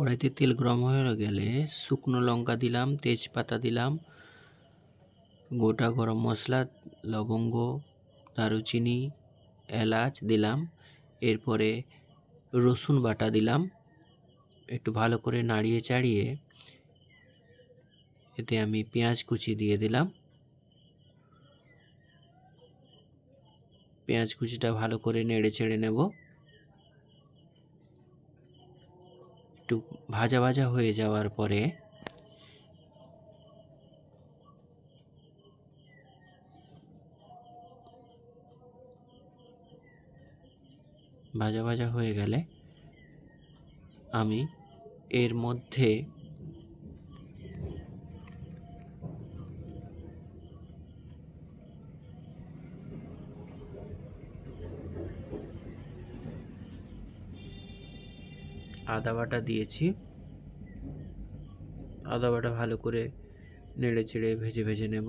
কড়াইতে তেল গরম হয়ে গেলে শুকনো লঙ্কা দিলাম, তেজপাতা দিলাম, গোটা গরম মশলা, লবঙ্গ, দারুচিনি, এলাচ দিলাম, এরপরে রসুন বাটা দিলাম। একটু ভালো করে নাড়িয়ে চাড়িয়ে এতে আমি পেঁয়াজ কুচি দিয়ে দিলাম। পেঁয়াজ কুচিটা ভালো করে নেড়ে চেড়ে নেব। একটু ভাজা ভাজা হয়ে যাওয়ার পরে ভাজা ভাজা হয়ে গেলে আমি এর মধ্যে আদা বাটা দিয়েছি। আদা বাটা ভালো করে নেড়ে চেড়ে ভেজে ভেজে নেব।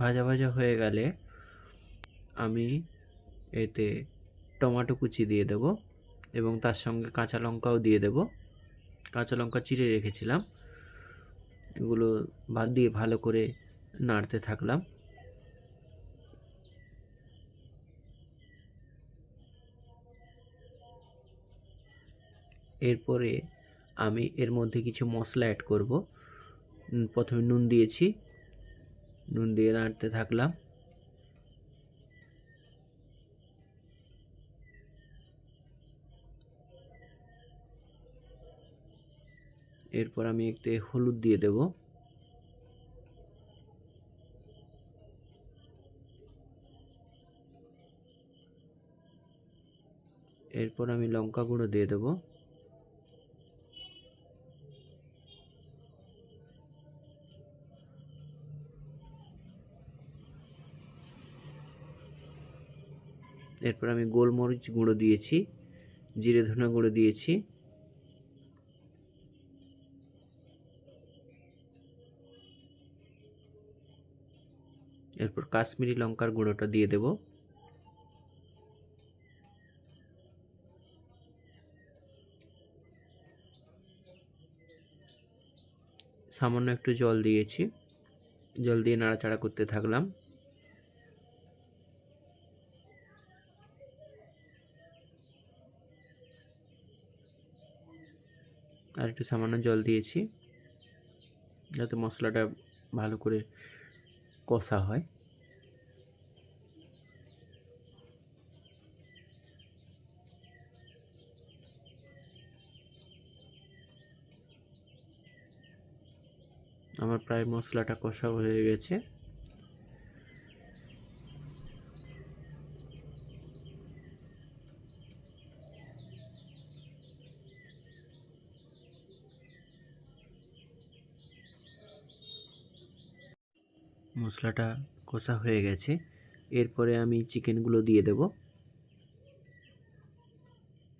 ভাজা ভাজা হয়ে গেলে আমি এতে টমেটো কুচি দিয়ে দেব। এবং তার সঙ্গে কাঁচা লঙ্কাও দিয়ে দেব। কাঁচা লঙ্কা চিড়ে রেখেছিলাম। এগুলো বাদ দিয়ে ভালো করে নাড়তে থাকলাম। এরপরে আমি এর মধ্যে কিছু মশলা অ্যাড করব। প্রথমে নুন দিয়েছি। নুন দিয়ে নাড়তে থাকলাম। এরপর আমি একটু হলুদ দিয়ে দেব। এরপর আমি লঙ্কা গুঁড়ো দিয়ে দেবো। এরপর আমি গোলমরিচ গুঁড়ো দিয়েছি, জিরে ধনে গুঁড়ো দিয়েছি। এরপর কাশ্মীরি লঙ্কার গুঁড়োটা দিয়ে দেব। সামান্য একটু জল দিয়েছি। জল দিয়ে নাড়াচাড়া করতে থাকলাম। আর একটু সামান্য জল দিয়েছি, যাতে মশলাটা ভালো করে কষা হয়। আমার প্রায় মশলাটা কষা হয়ে গেছে। মশলাটা কষা হয়ে গেছে। এরপরে আমি চিকেনগুলো দিয়ে দেব।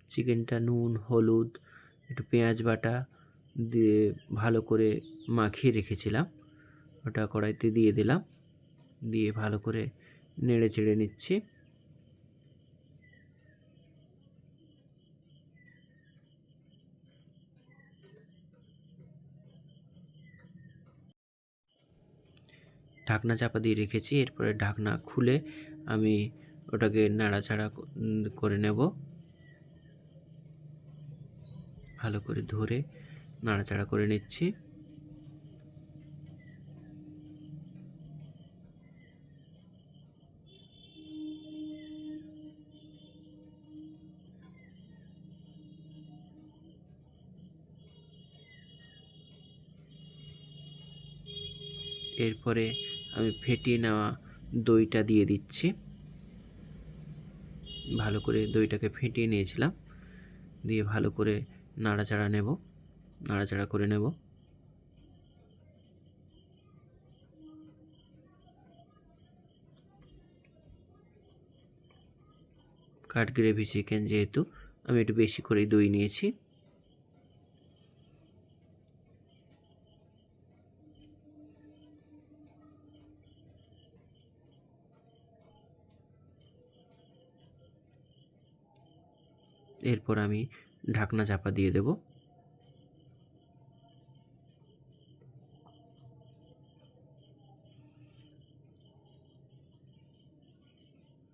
চিকেনটা নুন, হলুদ, একটু পেঁয়াজ বাটা দিয়ে ভালো করে মাখিয়ে রেখেছিলাম। ওটা কড়াইতে দিয়ে দিলাম। দিয়ে ভালো করে নেড়ে চেড়ে নিচ্ছি। ঢাকনা চাপা দিয়ে রেখেছি, এরপরে ঢাকনা খুলে আমি ওটাকে নাড়াচাড়া করে নেব। ভালো করে ধরে নাড়াচাড়া করে নিচ্ছি। এরপরে আমি ফেটিয়ে নেওয়া দইটা দিয়ে দিচ্ছি। ভালো করে দইটাকে ফেটিয়ে নিয়েছিলাম। দিয়ে ভালো করে নাড়াচাড়া নেব, নাড়াচাড়া করে নেব। কাঠ গ্রেভি চিকেন যেহেতু আমি একটু বেশি করেই দই নিয়েছি। এরপর আমি ঢাকনা চাপা দিয়ে দেব।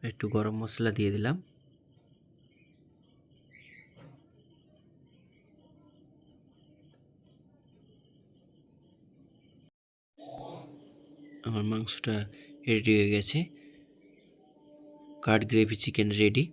একটু গরম মশলা দিয়ে দিলাম। আমার মাংসটা রেডি হয়ে গেছে। কাঠ গ্রেভি চিকেন রেডি